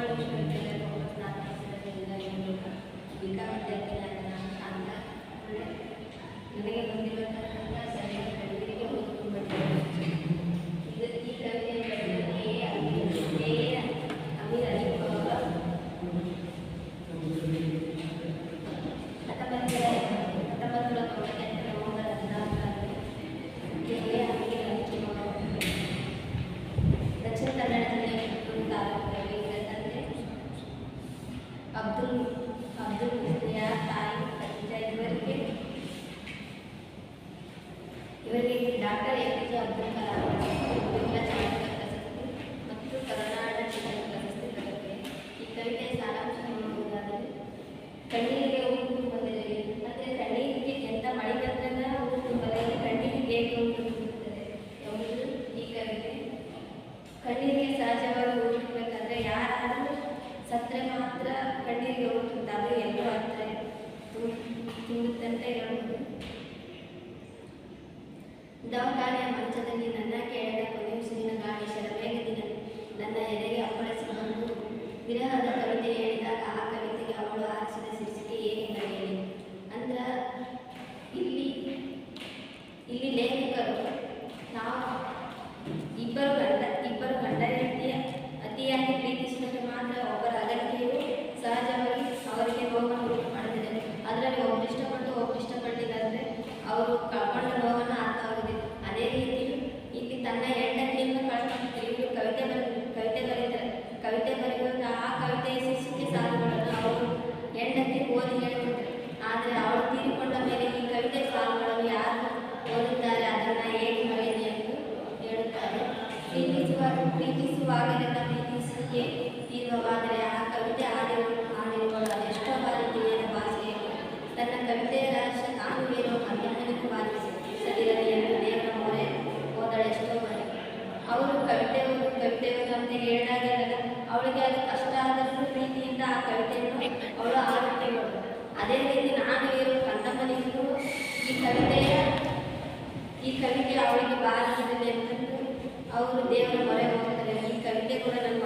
ಇರಬೇಕು ವಿಕಾ ವಿದ್ಯಾರ್ಥಿ ಬಂದಿರತಕ್ಕಂಥ ಡಾಕ್ಟರ್ ಎ ಪಿ ಮತ್ತು ಕರುನಾಡ ಚಿತ್ರ ಪ್ರಶಸ್ತಿ ಈ ಕವಿತೆಯ ಸಾರಾಂಶ ನೋಡುವುದಾದರೆ ಕಣ್ಣೀರಿಗೆ ಊರು ತುಂಬದಿರಲಿ ಅಂದರೆ ಕಣ್ಣೀರಿಗೆ ಎಂಥ ಮಳೆ ಬಂದಾಗ ಊರು ತುಂಬದಿರಲಿ ಕಣ್ಣಿಗೆ ಬೇಗ ಊರು ತುಂಬುತ್ತದೆ ಕವಿತೆ ಕಣ್ಣೀರಿಗೆ ಸಹಜವಾಗಿ ತುಂಬಬೇಕಾದ್ರೆ ಯಾರಾದರೂ ಸತ್ರೆ ಮಾತ್ರ ಕಣ್ಣೀರಿಗೆ ಊರು ತುಂಬ ಅದು ಎಲ್ಲೋ ಅರ್ಥ ತುಂಬುತ್ತಂತ ದವಾಖಾನೆಯ ಮಂಚದಲ್ಲಿ ನನ್ನ ಕೇಳಿದ ಕೊನೆಯುಸಿನ ಗಾಣೇಶರ ಬೇಗದಿನ ನನ್ನ ಎದೆಗೆ ಅಪ್ಪಳಿಸಿ ಬಂದು ವಿರಹದ ಕವಿತೆ ಹೇಳಿದಾಗ ಆ ಕವಿತೆಗೆ ಅವಳು ಆರಿಸಿದ ಶೀರ್ಷಿಕೆ ಏನೆಂದರೆ ಹೇಳಿ. ಅಂದ್ರ ಇಲ್ಲಿ ಇಲ್ಲಿ ಲೇಖಕರು ಪ್ರೀತಿಸಿಯೇ ಇರುವಾದರೆ ಆ ಕವಿತೆ ಹಾಡಿರುವ ಹಾಡಿರುವಳು ಅದೆಷ್ಟೋ ಬಾರಿ ತಿಳಿಯದ ಭಾಷೆಯಲ್ಲಿ ತನ್ನ ಕವಿತೆಯ ರಹಸ್ಯ ನಾನು ಏನೋ ಮಧ್ಯಾಹ್ನಕ್ಕೂ ಬಾಧಿಸಿದಿರಲಿ ಎಂದು ದೇವರ ಮೊರೆ ಹೋದಳೆಷ್ಟೋ ಬಾರಿ. ಅವರು ಕವಿತೆ ಓದು ಕವಿತೆ ಓದು ಅಂತ ಹೇಳಿದಾಗೆಲ್ಲ ಅವಳಿಗೆ ಅದು ಕಷ್ಟ ಆದರೂ ಪ್ರೀತಿಯಿಂದ ಆ ಕವಿತೆಯನ್ನು ಅವಳು ಆಡುತ್ತೇಳು ಅದೇ ರೀತಿ ನಾನು ಇರೋ ಕಂದಮ್ಮನಿಗೂ ಈ ಕವಿತೆಯ ಈ ಕವಿತೆ ಅವಳಿಗೆ ಬಾರಿಸಿದೆ ಅಂತಂದು ಅವರು ದೇವರ ಮೊರೆ ಹೋಗ್ತಾರೆ ಈ ಕವಿತೆ ಕೂಡ ನನ್ನ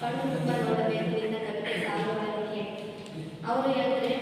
ಕಣ್ಣು ತುಂಬ ನೋಡಬೇಕು ಅಂತ ಸಾಲುಗಳನ್ನು ಕೇಳಿ ಅವರು ಹೇಳಿದ್ರೆ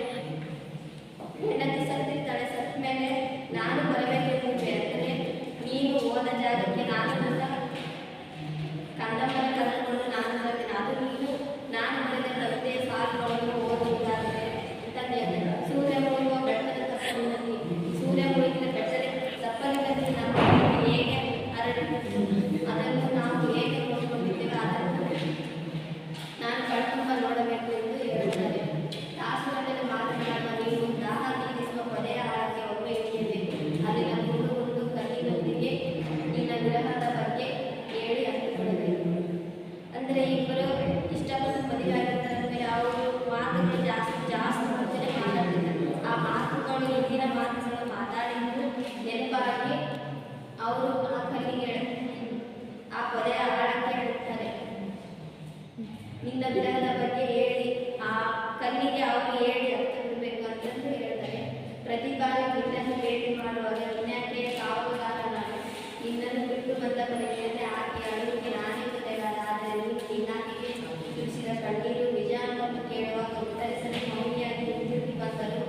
ಬಿಟ್ಟು ಬಂದ ಮನೆಯಲ್ಲಿ ಆಕೆ ಅಳುವಿಗೆ ನಾನೇ ಜೊತೆಗಾರ ಆದರೆ ನೀನು ನಿನ್ನಾಕೆಗೆ ತಿಳಿಸಿದ ಕಣ್ಣೀರು ನಿಜ ಅನ್ನೋದು ಕೇಳುವಾಗ ಉತ್ತರಿಸಲು ಮೌನಿಯಾಗಿ ಹಿಂದಿರುಗಿ ಬಂದರು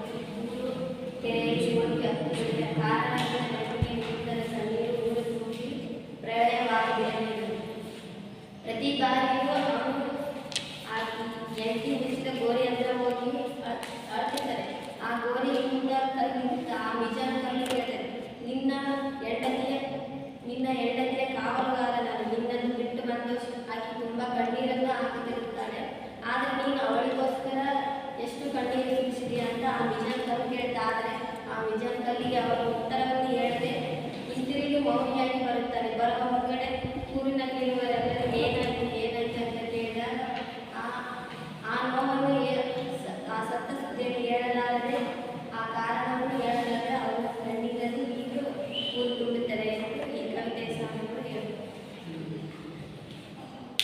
ಊರು ತೆರೆಯಲ್ಲಿ ಹೋಗಿ ಹತ್ತುತ್ತದೆ ಕಾರಣ ನನಗೆ ನಿಂತರ ಕಣ್ಣೀರು ಊರು ತುಂಬಿ ಪ್ರಳಯವಾಗಿದೆ ಎಂದರು. ಪ್ರತಿ ಬಾರಿಯೂ ತಲೆ ಬರಹ ಮುಂಗಡೆ ಊರಿನಲ್ಲಿರುವ